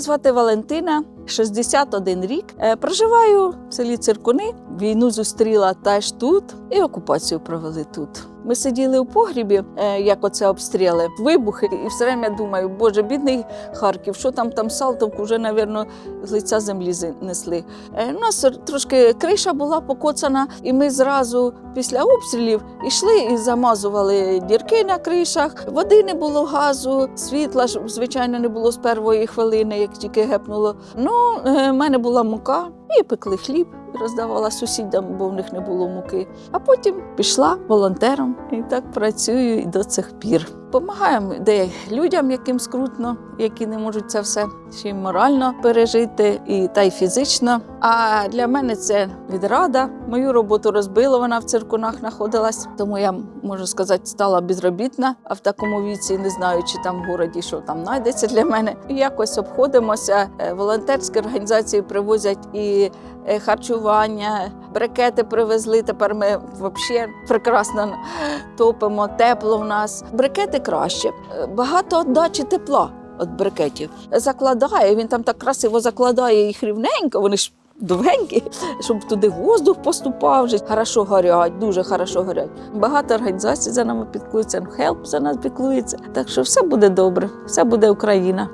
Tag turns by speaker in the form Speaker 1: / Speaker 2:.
Speaker 1: звати Валентина, 61 рік. Е, Проживаю в селі Циркуни. Війну зустріла теж тут і окупацію провели тут. Ми сиділи у погрібі, е, як оце обстріли, вибухи, і все время думаю, боже, бідний Харків, що там там Салтовку вже, напевно, з лиця землі несли. Е, У нас трошки криша була покоцана, і ми зразу після обстрілів йшли і замазували дірки на кришах. Води не було газу, світла ж звичайно не було з першої хвилини, як тільки гепнуло. Ну, е, в мене була мука, і пекли хліб. Роздавала сусідам, бо в них не було муки. А потім пішла волонтером і так працюю і до цих пір. Помагаємо де людям, яким скрутно, які не можуть це все ще й морально пережити, і та й фізично. А для мене це відрада. Мою роботу розбило, вона в циркунах знаходилась. Тому я можу сказати, стала безробітна. А в такому віці не знаю, чи там в городі що там знайдеться для мене. І якось обходимося. Е, Волонтерські організації привозять і е, харчування, брикети привезли. Тепер ми взагалі прекрасно топимо, тепло в нас. Брикети краще. Е, Багато віддачі тепла від брикетів. Закладає, він там так красиво закладає їх рівненько, вони ж довгенькі, щоб туди воздух поступав. Вже хорошо горять, дуже хорошо горять. Багато організацій за нами піклуються, Help за нас піклується. Так що все буде добре, все буде Україна.